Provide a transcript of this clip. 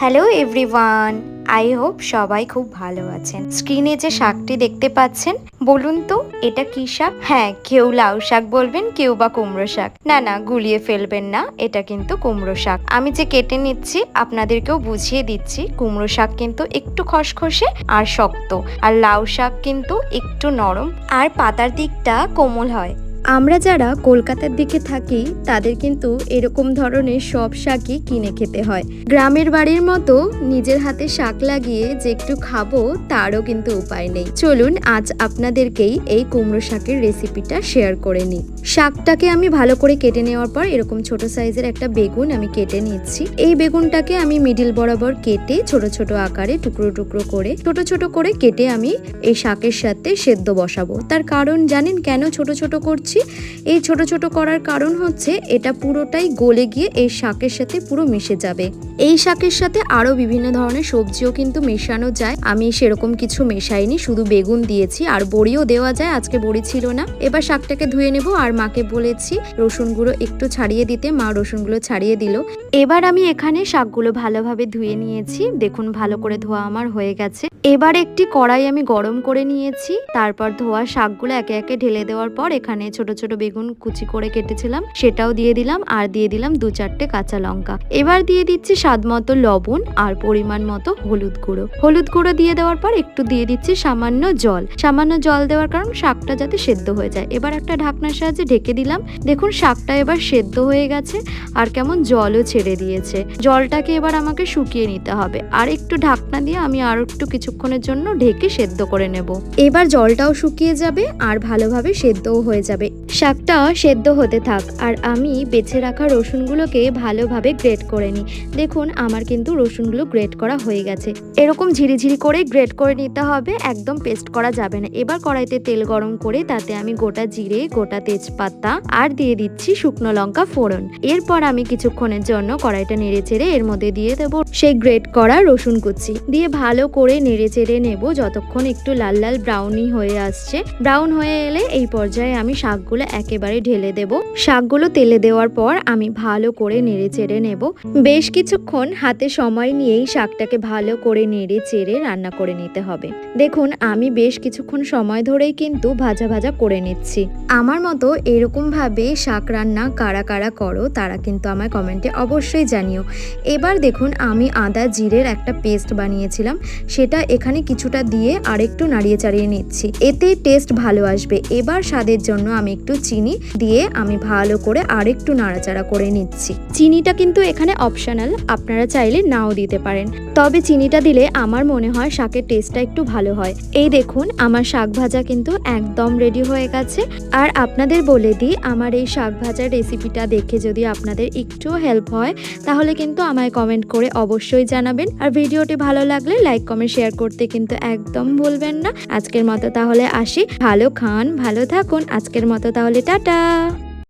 Hello everyone I hope সবাই খুব ভালো আছেন। স্ক্রিনে যে শাকটি দেখতে পাচ্ছেন, বলুন তো, এটা কি শাক? হ্যাঁ কেউ লাউ শাক বলবেন, কেউ বা কুমড়ো শাক। না না, গুলিয়ে ফেলবেন না, এটা কিন্তু কুমড়ো শাক। আমি যে কেটে নিচ্ছি, আপনাদেরকেও বুঝিয়ে দিচ্ছি, কুমড়ো শাক কিন্তু একটু খসখসে আর শক্ত। আর লাউ শাক কিন্তু একটু নরম। আর পাতার দিকটা কোমল হয়। আমরা যারা কলকাতার দিকে থাকি, তাদের কিন্তু এরকম ধরনের সব শাকই কিনে খেতে হয়। গ্রামের বাড়ির মতো নিজের হাতে শাক লাগিয়ে যে একটু খাব, তারও কিন্তু উপায় নেই। চলুন, আজ আপনাদেরকেই এই কুমড়ো শাকের রেসিপিটা শেয়ার করে নিই। শাকটাকে আমি ভালো করে কেটে নেওয়ার পর, এরকম ছোট সাইজের একটা বেগুন আমি কেটে নিচ্ছি। এই বেগুনটাকে আমি মিডিল বরাবর কেটে ছোট ছোট আকারে, টুকরো টুকরো করে, ছোট ছোট করে কেটে আমি এই শাকের সাথে সেদ্ধ বসাবো। তার কারণ জানেন কেন? ছোট ছোট করছি এই ছোট ছোট করার কারণ হচ্ছে এটা পুরোটাই গলে গিয়ে এই শাকের সাথে পুরো মিশে যাবে। এই শাকের সাথে আরও বিভিন্ন ধরনের সবজিও কিন্তু মেশানো যায়। আমি সেরকম কিছু মেশাইনি, শুধু বেগুন দিয়েছি আর বড়িও দেওয়া যায়, আজকে বড়ি ছিল না। এবার শাকটাকে ধুয়ে নেব আর মাকে বলেছি রসুনগুলো একটু ছাড়িয়ে দিতে, মা রসুনগুলো ছাড়িয়ে দিল। এবার আমি এখানে শাকগুলো ভালোভাবে ধুয়ে নিয়েছি। দেখুন ভালো করে ধোয়া আমার হয়ে গেছে। এবার একটি কড়াই আমি গরম করে নিয়েছি, তারপর ধোয়া শাকগুলো একে একে ঢেলে দেওয়ার পর এখানে ছোট ছোট বেগুন কুচি করে কেটেছিলাম, সেটাও দিয়ে দিলাম আর দিয়ে দিলাম দু চারটে কাঁচা লঙ্কা। এবার দিয়ে দিচ্ছি স্বাদ মতো লবণ আর পরিমাণ মতো হলুদ গুঁড়ো। হলুদ গুঁড়ো দিয়ে দেওয়ার পর একটু দিয়ে দিচ্ছি সামান্য জল। সামান্য জল দেওয়ার কারণ শাকটা যাতে সেদ্ধ হয়ে যায়। এবার একটা ঢাকনার সাহায্যে ঢেকে দিলাম। দেখুন শাকটা এবার সেদ্ধ হয়ে গেছে আর কেমন জলও ছেড়ে দিয়েছে। জলটাকে এবার আমাকে শুকিয়ে নিতে হবে। আর একটু ঢাকনা দিয়ে আমি আরও একটু কিছুক্ষণের জন্য ঢেকে সেদ্ধ করে নেব। এবার জলটাও শুকিয়ে যাবে আর ভালোভাবে সেদ্ধও হয়ে যাবে। শাকটা সেদ্ধ হতে থাক আর আমি বেছে রাখা রসুনগুলোকে ভালোভাবে গ্রেট করে নিই। দেখুন, আমার কিন্তু রসুনগুলো গ্রেট করা হয়ে গেছে। এরকম ঝিরিঝিরি করে গ্রেট করে নিতে হবে, একদম পেস্ট করা যাবে না। এবার কড়াইতে তেল গরম করে তাতে আমি গোটা জিরে, গোটা তেজপাতা আর দিয়ে দিচ্ছি শুকনো লঙ্কা ফোড়ন। এরপর আমি কিছুক্ষণের জন্য কড়াইটা নেড়ে চেড়ে এর মধ্যে দিয়ে দেব সেই গ্রেট করা রসুন কুচি। দিয়ে ভালো করে নেড়ে চেড়ে নেব যতক্ষণ একটু লাল লাল ব্রাউনি হয়ে আসছে। ব্রাউন হয়ে এলে এই পর্যায়ে আমি শাকগুলো একেবারে ঢেলে দেব। শাকগুলো তেলে দেওয়ার পর আমি ভালো করে নেড়ে চেড়ে নেব। বেশ কিছুক্ষণ হাতে সময় নিয়েই শাকটাকে ভালো করে নেড়ে চেড়ে রান্না করে নিতে হবে। দেখুন, আমি বেশ কিছুক্ষণ সময় ধরেই কিন্তু ভাজা ভাজা করে নিচ্ছি। আমার মতো এরকম ভাবে শাক রান্না কারা কারা করো, তারা কিন্তু আমার কমেন্টে অবশ্যই জানিও। এবার দেখুন, আমি আদা জিরের একটা পেস্ট বানিয়েছিলাম। সেটা এখানে কিছুটা দিয়ে আরেকটু নাড়িয়ে চাড়িয়ে নিচ্ছি। এতে টেস্ট ভালো আসবে। এবার স্বাদের জন্য আমি একটু চিনি দিয়ে আমি ভালো করে আরেকটু নাড়াচাড়া করে নিচ্ছি। চিনিটা কিন্তু এখানে অপশনাল আপনারা চাইলে নাও দিতে পারেন। তবে চিনিটা দিলে আমার মনে হয় শাকের টেস্টটা একটু ভালো হয়। এই দেখুন, আমার শাক ভাজা কিন্তু একদম রেডি হয়ে গেছে। আর আপনাদের বলে দিই, আমার এই শাক ভাজার রেসিপিটা দেখে যদি আপনাদের একটুও হেল্প হয়, তাহলে কিন্তু আমায় কমেন্ট করে অবশ্যই জানাবেন। আর ভিডিওটি ভালো লাগলে লাইক কমেন্ট শেয়ার করতে কিন্তু একদম ভুলবেন না। আজকের মতো তাহলে আসি। ভালো খান, ভালো থাকুন। আজকের মতো তাহলে টাটা।